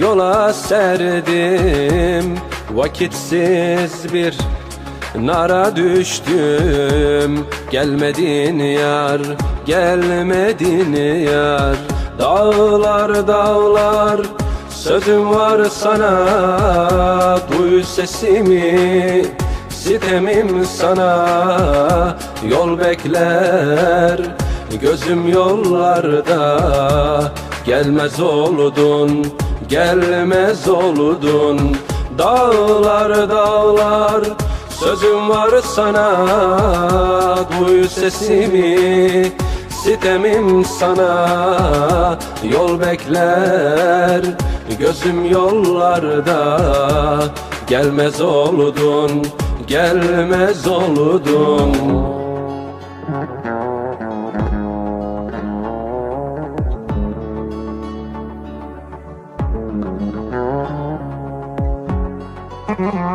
yola serdim. Vakitsiz bir nara düştüm. Gelmedin yar, gelmedin yar. Dağlar dağlar sözüm var sana. Duy sesimi sitemim sana. Yol bekler gözüm yollarda. Gelmez oldun, gelmez oldun Dağlar dağlar sözüm var sana. Duy sesimi sitemim sana. Yol bekler gözüm yollarda. Gelmez oldun, gelmez oldun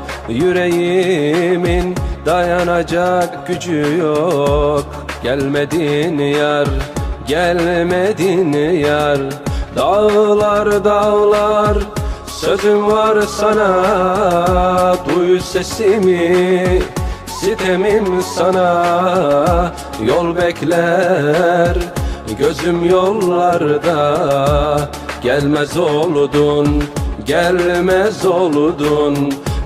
Yüreğimin dayanacak gücü yok. Gelmedin yar, gelmedin yar. Dağlar dağlar sözüm var sana. Duy sesimi sitemim sana. Yol bekler gözüm yollarda. Gelmez oldun, gelmez oldun